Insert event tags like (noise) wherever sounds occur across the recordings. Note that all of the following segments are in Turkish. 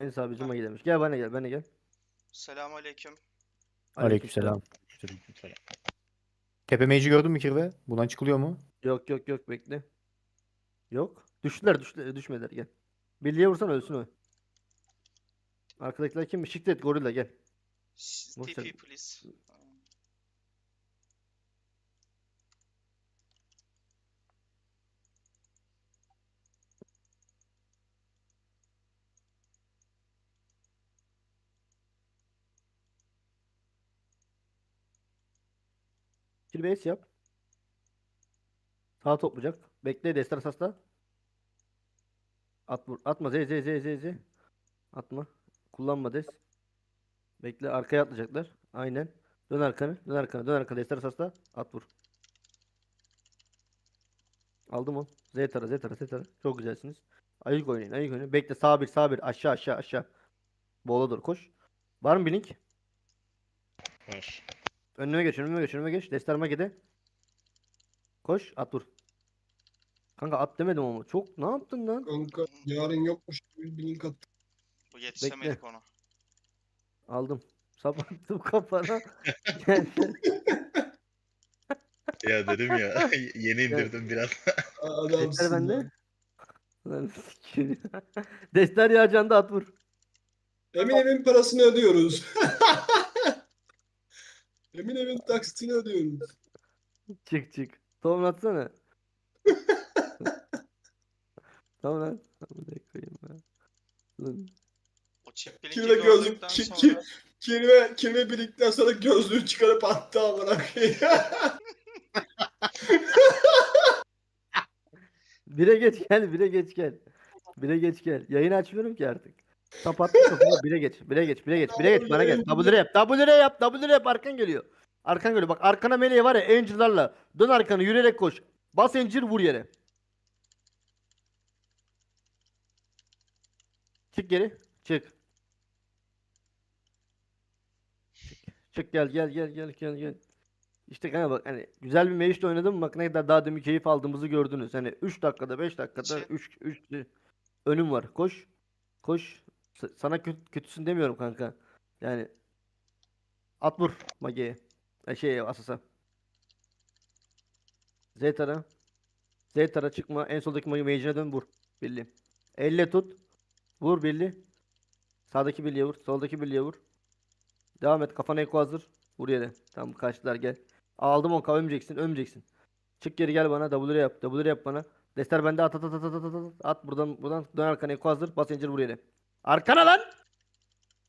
En sağ bizim Magi demiş. Gel bana gel bana gel. Selamünaleyküm. Aleykümselam. Tepe mage'i gördün mü Kirve? Buradan çıkılıyor mu? Yok yok yok bekle. Yok. Düştüler düştüler düşmediler gel. Birliğe vursan ölsün o. Arkadakiler kim? Şiklet gorilla gel. S- Boş ver. TP please. Kill base yap. Sağ toplayacak. Bekle destar asasla. At. Atma z z z z z. Atma. Kullanma des. Bekle arkaya atlayacaklar. Aynen. Dön arkanı. Dön arkanı. Dön arkanı. Destar asasla. At vur. Aldım onu. Z tara Z tara Z tara. Çok güzelsiniz. Ayık oynayın. Ayık oynayın. Bekle sağ bir sağ bir. Aşağı aşağı aşağı. Bola doğru koş. Var mı bir link? Var. Önüme geç, önüme geç, önüme geç. Destar Mage'de. Koş, at dur. Kanka at demedim ama. Çok ne yaptın lan? Kanka yarın yokmuş gibi bir link attım. Bu yetişemedik ona. Aldım. Sapattım (laughs) kafana. Gel, gel. (laughs) Ya dedim ya (laughs) yeni indirdim biraz. Adamsın Destar bende. ya. Lan sikeyim ya. Destar yağacağında at vur. Emin evin parasını ödüyoruz. Emin evin taksitini ödüyoruz. Çık çık. Tamam atsana. (laughs) tamam lan. Amına koyayım ya. Lan. O bilinki Kirve gözlük, gördükten ki, sonra ki, kirve, kirve birikten sonra gözlüğü çıkarıp attı amına koyayım. (laughs) Bire geç gel, bire geç gel. Bire geç gel. Yayını açmıyorum ki artık. Kapattım kafamı. Bire geç, bire geç, bire geç, bire geç. Bana gel. W yap, W yap, W yap. Arkan geliyor. Arkan geliyor. Bak arkana meleği var ya Angel'larla. Dön arkanı yürüyerek koş. Bas Angel vur yere. Çık geri. Çık. Çık, gel gel gel gel gel gel. İşte kanka bak hani güzel bir meclis oynadım bak ne kadar daha demin keyif aldığımızı gördünüz. Hani 3 dakikada 5 dakikada Şey- 3 3 önüm var. Koş. Koş. Sana kötü, kötüsün demiyorum kanka. Yani at vur Mage'ye. E, şey Asas'a. Z tara. Z tara çıkma. En soldaki Mage Mage'ine dön vur. Birli. Elle tut. Vur birli. Sağdaki birliğe vur. Soldaki birliğe vur. Devam et. Kafana eko hazır. Vur yere. Tamam kaçtılar gel. Aldım onu ölmeyeceksin. Ölmeyeceksin. Çık geri gel bana. W yap. W yap bana. Dester bende at at at at at at at. At buradan buradan dön arkana eko hazır. Bas vur yere. Arkana lan.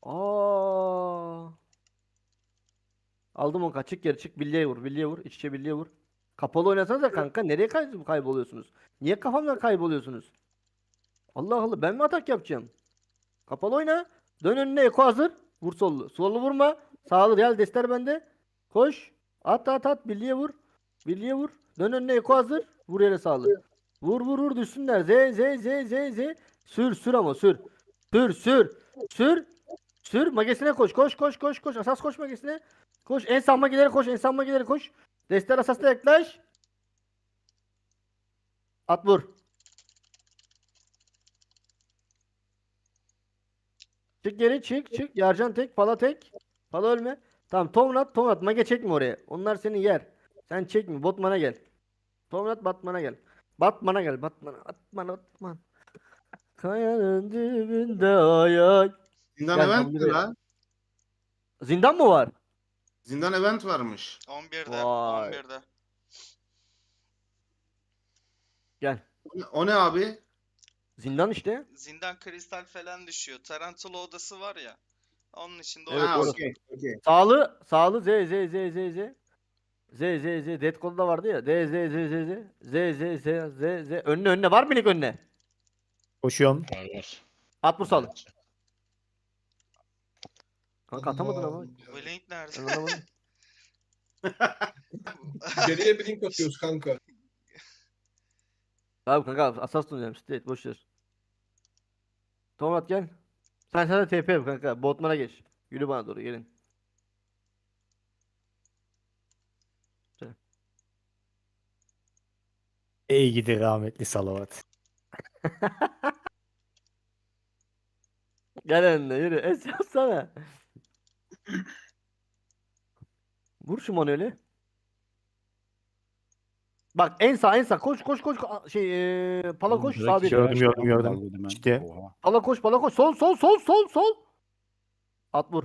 Aa. Aldım onu çık geri çık. Birliğe vur. Birliğe vur. İç içe birliğe vur. Kapalı oynasanız da kanka nereye kay kayboluyorsunuz? Niye kafamdan kayboluyorsunuz? Allah Allah ben mi atak yapacağım? Kapalı oyna. Dön önüne eko hazır. Vur sollu. Sollu vurma. Sağlı gel dester bende. Koş. At at at. Birliğe vur. Birliğe vur. Dön önüne eko hazır. Vur yere sağlı. Vur vur vur düşsünler. Z z z z z. Sür sür ama sür. Sür sür. Sür. Sür. Magesine koş. Koş koş koş koş. Asas koş magesine. Koş. En sağ mageleri koş. En sağ mageleri koş. Dester asasla yaklaş. At vur. Çık geri çık çık. Yarcan tek. Pala tek. Pala ölme. Tamam Tomrat Tomrat mage çekme oraya. Onlar seni yer. Sen çekme. Botman'a gel. Tomrat Batman'a gel. Batman'a gel. Batman'a. Batman Batman. Kayanın dibinde ayak. Zindan Gel, event mi lan? Zindan mı var? Zindan event varmış. 11'de, Vay. 11'de. Gel. O ne- abi? Zindan işte. Zindan kristal falan düşüyor. Tarantula odası var ya. Onun içinde Evet, ha orası. okey. okey. Sağlı, sağlı Z Z Z Z Z. Z Z Z Dead Code'da vardı ya. Z Z Z Z Z. Z Z Z Z Z. Önüne önüne var mı Nick önüne? Koşuyorum. Var var. At bu sağlı. Kanka atamadın ama. Blink nerede? Anlamadım. (laughs) Geriye bir link atıyoruz kanka. Abi kanka asas tutuyorum. Straight boş ver. Tomat gel. Sen sana TP yap kanka. Botman'a geç. Yürü bana doğru gelin. Ey gidi rahmetli salavat. (laughs) Gel önüne yürü. (laughs) Es yapsana. Vur şu manueli. Bak en sağ en sağ koş koş koş şey eee pala koş sağ bir. Gördüm, gördüm, gördüm. İşte. Pala koş pala koş sol sol sol sol sol. At vur.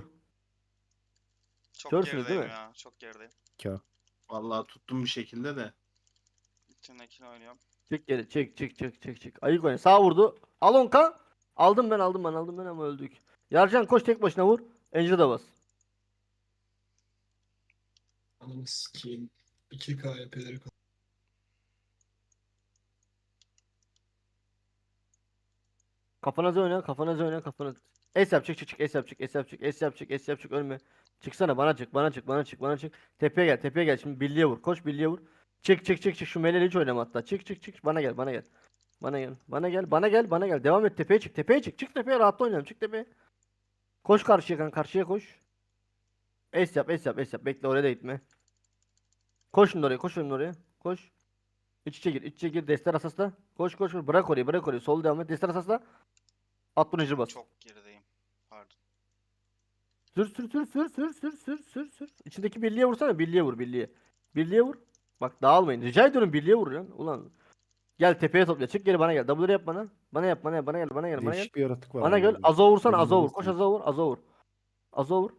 Çok Körsünüz değil gerideyim mi? ya. Çok gerideyim. Kör. Vallahi tuttum bir şekilde de. Bütün ekini oynuyorum. Çık geri çık çık çık çık çık. Ayık oyna. Sağ vurdu. Al onka. Aldım ben aldım ben aldım ben ama öldük. Yarcan koş tek başına vur. Angel da bas. Ananı sikeyim. 2K yapıları. Kafanıza oyna, kafanıza oyna, kafanıza. Es yap, çık çık çık, es yap, çık, es yap, çık, es yap, çık, es yap, çık, ölme. Çıksana, bana çık, bana çık, bana çık, bana çık. Tepeye gel, tepeye gel. Şimdi birliğe vur, koş birliğe vur. Çık çık çık çık, şu meleği hiç oynama hatta. Çık çık çık, bana gel, bana gel. Bana gel, bana gel, bana gel, bana gel. Devam et, tepeye çık, tepeye çık, çık tepeye, rahatla oynayalım, çık tepeye. Koş karşıya kan, karşıya koş. Es yap, es yap, es yap. Bekle oraya da gitme. Koş şimdi oraya, koş şimdi oraya. Koş. İç içe gir, iç içe gir. Destek asasla. Koş koş koş. Bırak orayı, bırak orayı. Sol devam et. Destek asasla. At bunu bas. Çok gerideyim. Pardon. Sür sür sür sür sür sür sür sür sür. İçindeki birliğe vursana. Birliğe vur birliğe. Birliğe vur. Bak dağılmayın. Rica ediyorum birliğe vur lan. Ulan. Gel tepeye topla. Çık geri bana gel. W yap bana. Bana yap bana yap bana gel bana gel bana gel. Değişik bir yaratık var. Bana gel. burada. Azo vursana. Azo vur. Koş. Azo vur. Azo vur. Azo vur.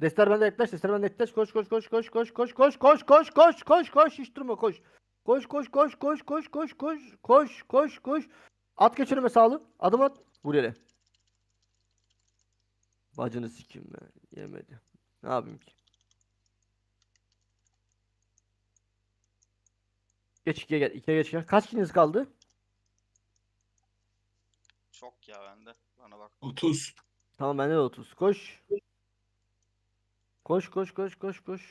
Destler bende yaklaş. Destler bende yaklaş. Koş koş koş koş koş koş koş koş koş koş koş koş hiç durma koş. Koş koş koş koş koş koş koş koş koş koş. At geçirme sağlı. Adım at. Vur yere. Bacını sikim be. Yemedi. Ne yapayım ki? Geç ikiye gel. ikiye geç gel. Kaç kiliniz kaldı? Çok ya bende. Bana bak. 30. Tamam bende de 30. Koş. Koş koş koş koş koş.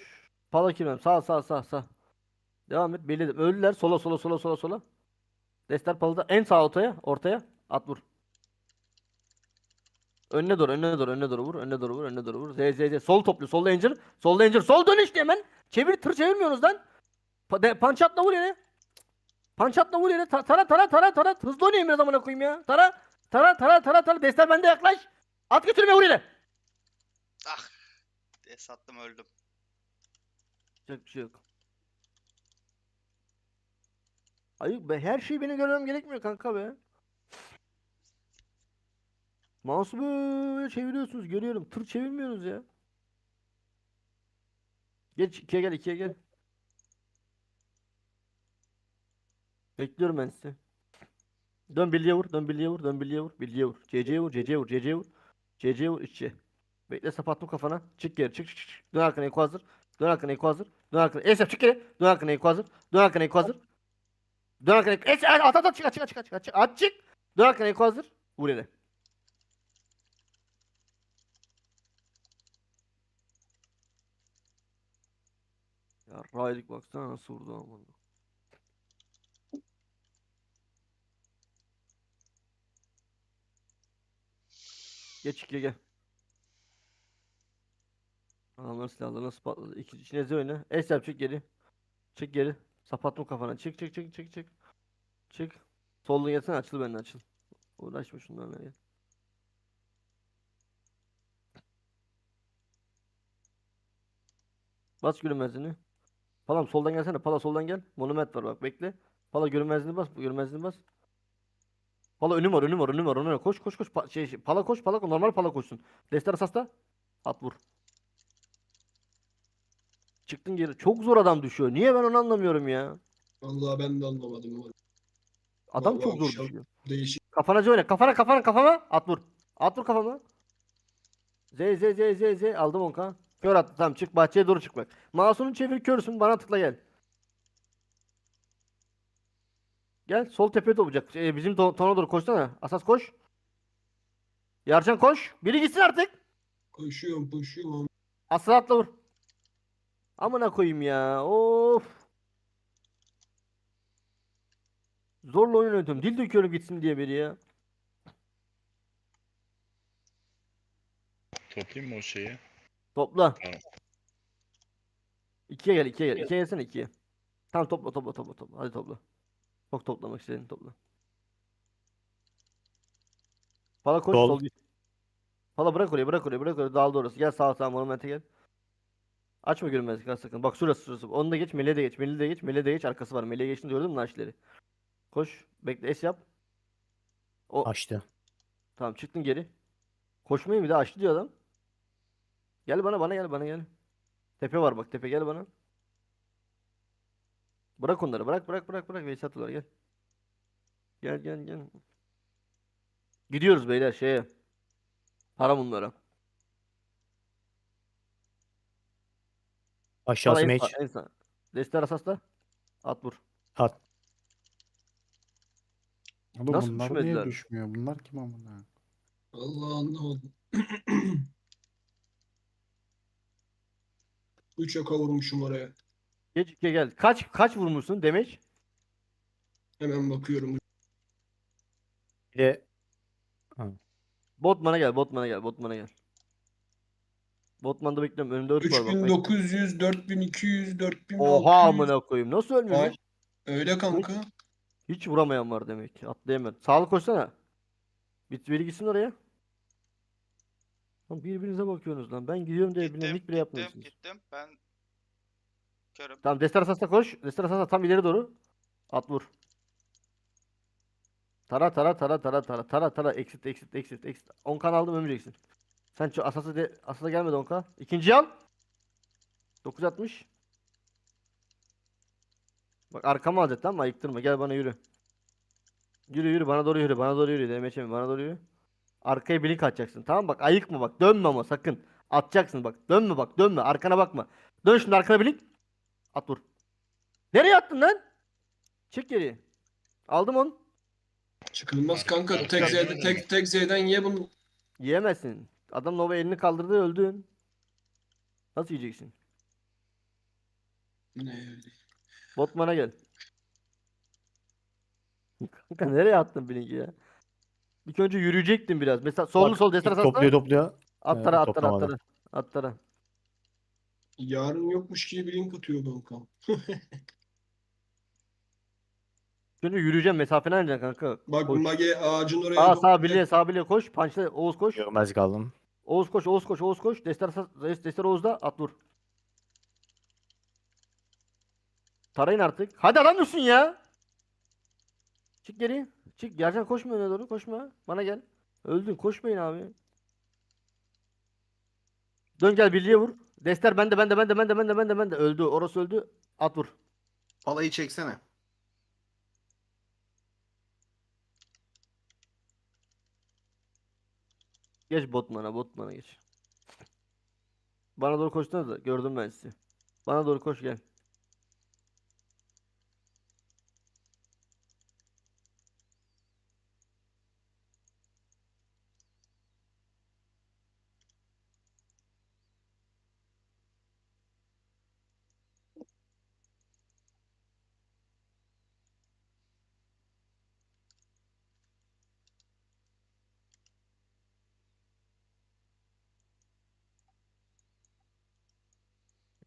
Pala kirmem. Sağ sağ sağ sağ. Devam et. Belirledim. Öldüler. Sola sola sola sola sola. Destler palıda. En sağ ortaya. Ortaya. At vur. Önüne doğru, önüne doğru, önüne doğru vur, önüne doğru vur, önüne doğru vur. Z, Z, Z. Sol toplu, sol Angel, sol Angel, sol dön işte hemen. Çevir, tır çevirmiyorsunuz lan. Pa de, punch atla vur yere. Punch atla vur yere. Ta- tara, tara, tara, tara. Hızlı oynayayım biraz amına koyayım ya. Tara, tara, tara, tara, tara. Destek bende yaklaş. At götürme vur yere. Ah. diye sattım öldüm. Yapacak bir şey yok. Ayıp be. Her şeyi benim görmem gerekmiyor kanka be. Mouse'u böyle çeviriyorsunuz. Görüyorum. Tır çevirmiyorsunuz ya. Geç. ikiye gel. ikiye gel. Bekliyorum ben sizi. Dön birliğe vur. Dön birliğe vur. Dön birliğe vur. Birliğe vur. CC'ye vur. CC'ye vur. CC'ye vur. CC'ye vur. içe. Bekle sapattım kafana. Çık geri. Çık çık çık. Dön arkana. Eko hazır. Dön arkana Eko hazır. Dön arkana. Esef çık geri. Dön arkana Eko hazır. Dön arkana Eko hazır. Dön arkana Eko. Esef at at at çık at çık çık çık at çık. Dön arkana Eko hazır. Vur yere. Ya Raylik baksana nasıl vurdu aman. Geç ikiye gel. Adamların silahları nasıl patladı? İki, içine oyna. Es yap çık geri. Çık geri. Sapattım kafana. Çık çık çık çık çık. Çık. Soldan gelsene açıl benden açıl. Uğraşma şunlarla gel. Bas görünmezliğini. Palam soldan gelsene. Pala soldan gel. Monument var bak bekle. Pala görünmezliğini bas. Görünmezliğini bas. Pala önüm var önüm var önüm var önüm var. Koş koş koş. Pa- şey, şey, pala koş pala koş. Normal pala koşsun. Destek asasta. At vur. Çıktın geri. Çok zor adam düşüyor. Niye ben onu anlamıyorum ya. Vallahi ben de anlamadım. ama Adam Vallahi çok zor düşüyor. Değişik. Kafana oyna. Kafana kafana kafama. At vur. At vur kafama. Z z z z z aldım onka. Kör attı. Tamam çık bahçeye doğru çık bak. Mouse'unu çevir körsün. Bana tıkla gel. Gel sol tepeye toplayacak. Ee, bizim to tona doğru koşsana. Asas koş. Yarcan koş. Biri gitsin artık. Koşuyorum koşuyorum. Aslan atla vur. Amına koyayım ya. Of. Zorla oyun oynatıyorum. Dil döküyorum gitsin diye biri ya. Toplayayım mı o şeyi? Topla. Tamam. İkiye gel, ikiye gel. İkiye gelsene ikiye. Tamam topla, topla, topla, topla. Hadi topla. Çok toplamak istediğini topla. Pala koş, Sol. sol git. Pala bırak orayı bırak orayı bırak orayı dağıldı orası. Gel sağa sağa monumente gel. Açma görünmezlik ha sakın. Bak şurası şurası. Onu da geç. Meleğe de geç. Meleğe de geç. Meleğe de geç. Arkası var. Meleğe geçtin gördün mü naşleri? Koş. Bekle es yap. O Açtı. tamam çıktın geri. Koşmayı bir de açtı diyor adam. Gel bana bana gel bana gel. Tepe var bak tepe gel bana. Bırak onları bırak bırak bırak bırak Veysel atıyorlar gel. Gel gel gel. Gidiyoruz beyler şeye. Para bunlara. Aşağısı en meç. en sağ. Destek asasla. At vur. At. Oğlum Nasıl bunlar düşmediler? niye düşmüyor? Bunlar kim amına? Allah anlamadım. (clears throat) 3 oka vurmuşum oraya. Geç gel gel. Kaç kaç vurmuşsun demek? Hemen bakıyorum. De Botman'a gel, Botman'a gel, Botman'a gel. Botman'da bekliyorum. Önümde ört var bak. bek- 3900, 4200, 4600. Oha amına koyayım. Nasıl ölmüyor? Ay? Öyle kanka. Hiç vuramayan var demek ki. Atlayamayan. Sağlık koşsana. Bit biri gitsin oraya. Lan birbirinize bakıyorsunuz lan. Ben gidiyorum diye Gittim, hiç bile gittim, yapmıyorsunuz. gittim. Ben körüm. Tamam Destar Asas'ta koş. Destar Asas'ta tam ileri doğru. At vur. Tara tara tara tara tara tara tara exit exit exit exit. 10 kan aldım ömüreceksin. Sen şu Asas'a de Asas'a gelmedi 10 kan. İkinciyi al. 960. Bak arkama tamam mı? Ayıktırma. Gel bana yürü. Yürü yürü bana doğru yürü. Bana doğru yürü. Demeçe bana doğru yürü. Arkaya blink atacaksın. Tamam bak ayıkma bak. Dönme ama sakın. Atacaksın bak. Dönme bak. Dönme. Arkana bakma. Dön şimdi arkana blink. At vur. Nereye attın lan? Çık geri. Aldım onu. Çıkılmaz kanka. Tek Z'den, tek, tek Z'den ye bunu. Yiyemezsin. Adam Nova elini kaldırdı öldün. Nasıl yiyeceksin? Ne öyle. Botman'a gel. Kanka nereye attın Blink'i ya? İlk önce yürüyecektin biraz. Mesela solunu bak, sol topluyor asasla. topluyor. Attara Ee, attara toplamadı. attara. Attara. Yarın yokmuş gibi bir link atıyor kanka. Önce (laughs) yürüyeceğim mesafeni alacaksın kanka. Bak Koş. Mage ağacın oraya doğru- sağ birliğe sağ birliğe koş. Punchla Oğuz koş. Görmezlik aldım. Oğuz koş Oğuz koş Oğuz koş. Destek Asas- destek Oğuz'da at vur. Tarayın artık. Hadi adam dursun ya. Çık geri. Çık. Gerçekten koşma öne doğru. Koşma. Bana gel. Öldün. Koşmayın abi. Dön gel birliğe vur. Dester bende bende bende bende bende bende bende. Öldü. Orası öldü. At vur. Palayı çeksene. Geç botmana botmana geç. Bana doğru koşsanız da gördüm ben sizi. Bana doğru koş gel.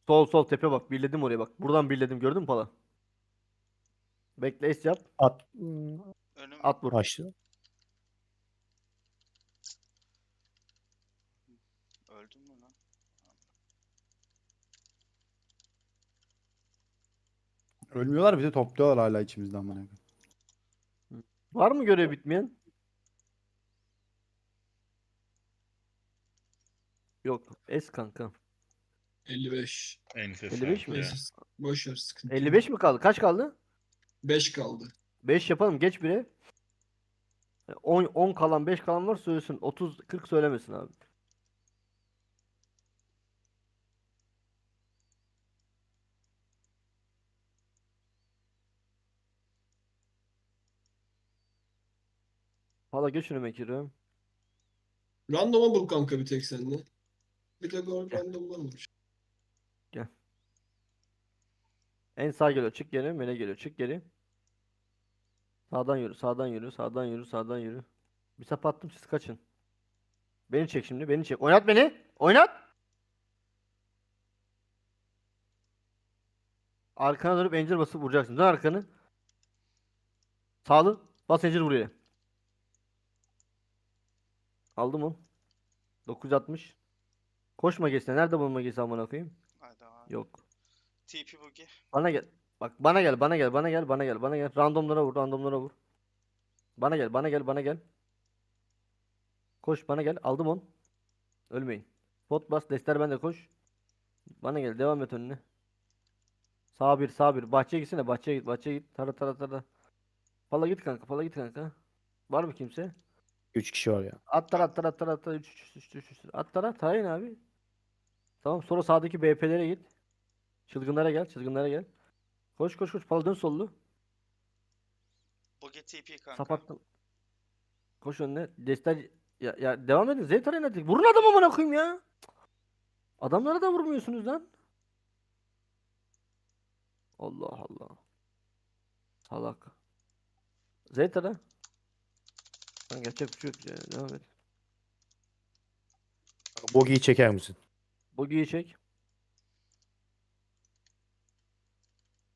Sol sol tepe bak. Birledim oraya bak. Buradan birledim. Gördün mü pala? Bekle es yap. At. Önüm At vur. Açtı. öldüm mü lan? Ölmüyorlar de topluyorlar hala içimizden amına. koyayım. Var mı görev bitmeyen? Yok. Es kanka. 55. Ensesi 55 mi? Neyse, boş ver sıkıntı. 55 mi kaldı? Kaç kaldı? 5 kaldı. 5 yapalım. Geç bire. 10 10 kalan 5 kalan var söylesin. 30 40 söylemesin abi. Valla geç önüme Kerim. Random'a bul kanka bir tek sende. Bir tek o random'dan olmuş. En sağ geliyor. Çık geri. Mele geliyor. Çık geri. Sağdan yürü. Sağdan yürü. Sağdan yürü. Sağdan yürü. Bir sap attım siz kaçın. Beni çek şimdi. Beni çek. Oynat beni. Oynat. Arkana dönüp encir basıp vuracaksın. Dön arkanı. Sağlı. Bas encir buraya. Aldım onu. 960. Koşma geçsene. Nerede bu magesi amına koyayım? Yok. TP Boogie. Bana gel. Bak bana gel, bana gel, bana gel, bana gel, bana gel. Randomlara vur, randomlara vur. Bana gel, bana gel, bana gel. Koş bana gel. Aldım on. Ölmeyin. Pot bas, destler bende koş. Bana gel, devam et önüne. Sağ bir, sağ bir. Bahçeye gitsene, bahçeye git, bahçeye git. Tara tara tara. Pala git kanka, pala git kanka. Var mı kimse? 3 kişi var ya. At tara at tara at tara at tara. 3 3 3 3 3 At tara, tarayın abi. Tamam, sonra sağdaki BP'lere git. Çılgınlara gel, çılgınlara gel. Koş koş koş, pala dön sollu. Boogie TP kanka. Sapattım. Koş önüne. Destel ya, ya devam edin. Z tarayın hadi. Vurun adamı amına koyayım ya. Adamlara da vurmuyorsunuz lan. Allah Allah. Salak. Z tara. Lan gerçek bir şey yok ya. Devam et. Bogi'yi çeker misin? Bogi'yi çek.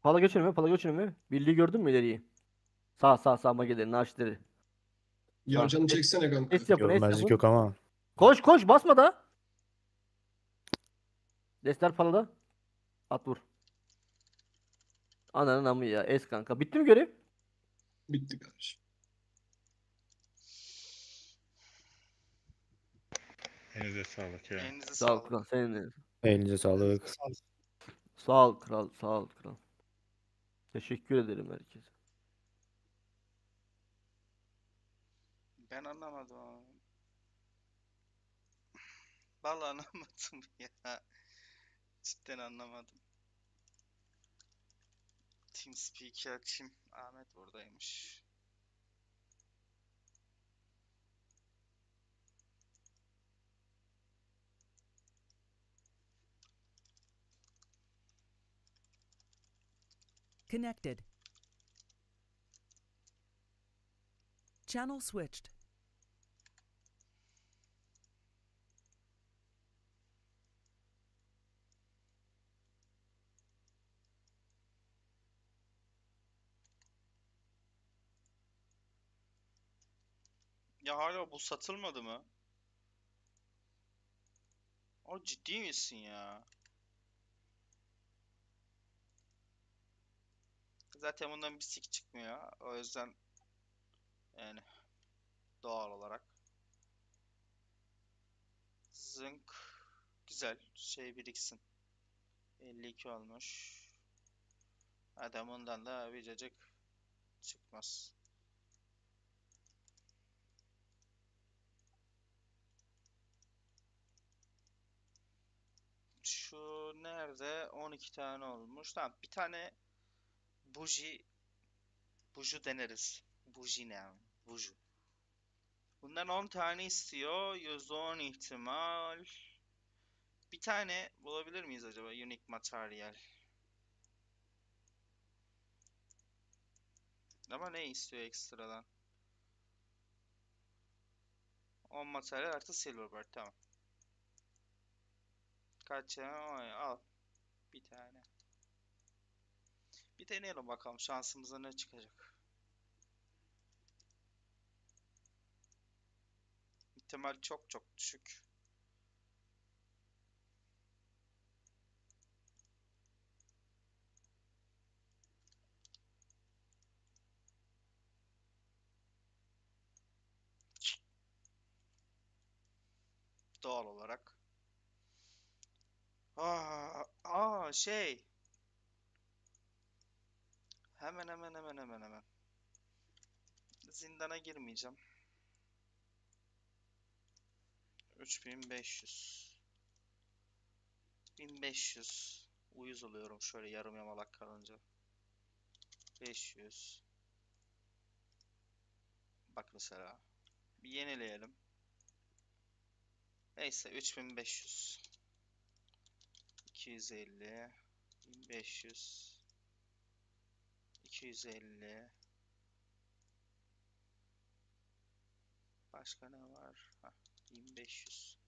Pala göç önüme, pala göç önüme. Birliği gördün mü ileriyi? Sağ sağ sağ magelerin ağaçları. Yarcanı çeksene kanka. Es yapın, es Görmezlik yapın. yok ama. Koş koş basma da. Destler palada. At vur. Ananın amı ya. Es kanka. Bitti mi görev? Bitti kardeşim. Elinize sağlık ya. Elinize Sağ ol sağlık. kral. Senin de. Elinize sağlık. Sağ ol kral. Sağ ol kral. Teşekkür ederim herkese. Ben anlamadım. Vallahi anlamadım (laughs) ya. Cidden anlamadım. TeamSpeak'i açayım. Ahmet buradaymış. Connected. Channel switched. Ya hala bu satılmadı mı? O ciddi misin ya? Zaten bundan bir sik çıkmıyor. O yüzden yani doğal olarak. Zınk güzel şey biriksin. 52 olmuş. Adamından da bir cacık çıkmaz. Şu nerede? 12 tane olmuş. Tamam bir tane buji buju deneriz. Buji ne abi? Buju. Bundan 10 tane istiyor. %10 ihtimal. Bir tane bulabilir miyiz acaba? Unique materyal. Ama ne istiyor ekstradan? 10 materyal artı silverbird tamam. Kaç? Oy, al. Bir tane. Bir deneyelim bakalım şansımıza ne çıkacak. İhtimal çok çok düşük. Doğal olarak. Aa, aa şey. Hemen hemen hemen hemen hemen. Zindana girmeyeceğim. 3500. 1500. Uyuz oluyorum şöyle yarım yamalak kalınca. 500. Bak mesela. Bir yenileyelim. Neyse 3500. 250 1500 250 Başka ne var? Ha, 1500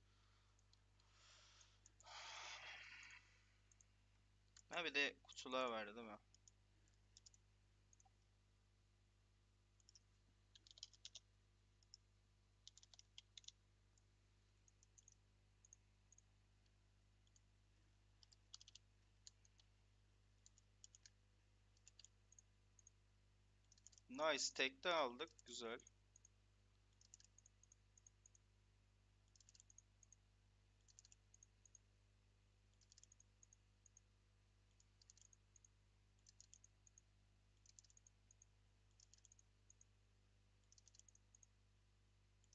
Ha bir de kutular vardı değil mi? Nice. Tekte aldık. Güzel.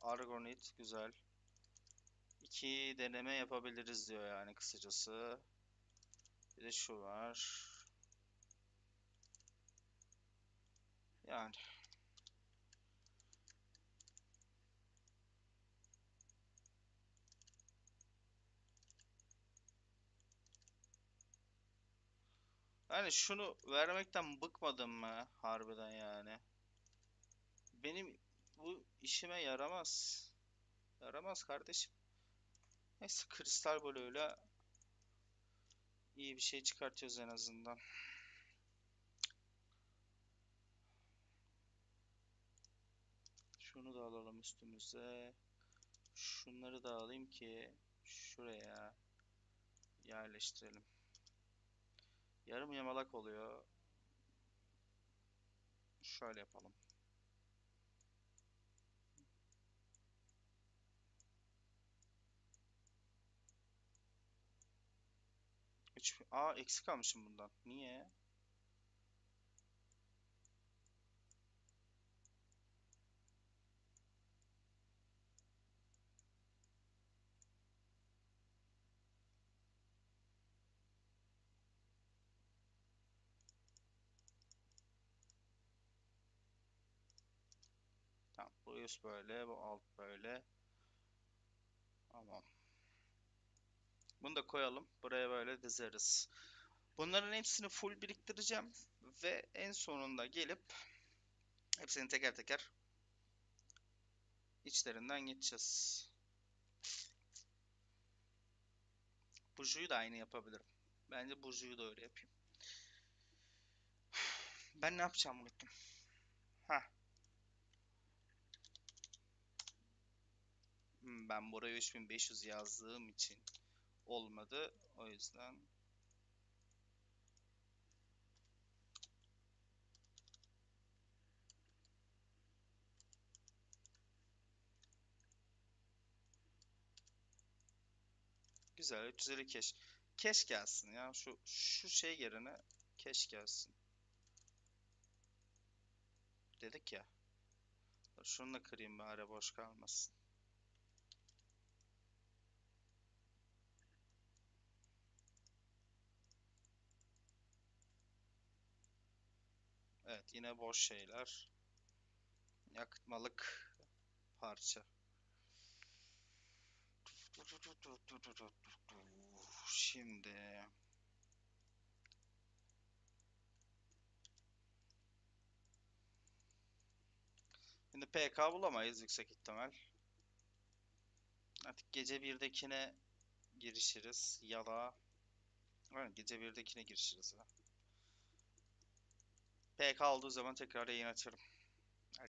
Argonit güzel. İki deneme yapabiliriz diyor yani kısacası. Bir de şu var. Yani. Yani şunu vermekten bıkmadım mı harbiden yani. Benim bu işime yaramaz. Yaramaz kardeşim. Neyse kristal bloğuyla iyi bir şey çıkartıyoruz en azından. Şunu da alalım üstümüze. Şunları da alayım ki şuraya yerleştirelim. Yarım yamalak oluyor. Şöyle yapalım. Üç... Aa eksik almışım bundan. Niye? Tamam. Üst böyle, bu alt böyle. Tamam. Bunu da koyalım. Buraya böyle dizeriz. Bunların hepsini full biriktireceğim. Ve en sonunda gelip hepsini teker teker içlerinden geçeceğiz. Burju'yu da aynı yapabilirim. Bence Burju'yu da öyle yapayım. Ben ne yapacağım unuttum. Heh. Ben buraya 3500 yazdığım için olmadı. O yüzden Güzel 350 keş. Keş gelsin ya. Şu şu şey yerine keş gelsin. Dedik ya. Şunu da kırayım bari boş kalmasın. Yine boş şeyler. Yakıtmalık parça. Şimdi Şimdi PK bulamayız yüksek ihtimal. Artık gece 1'dekine girişiriz ya da Aynen, gece 1'dekine girişiriz ya. PK olduğu zaman tekrar yayın açarım.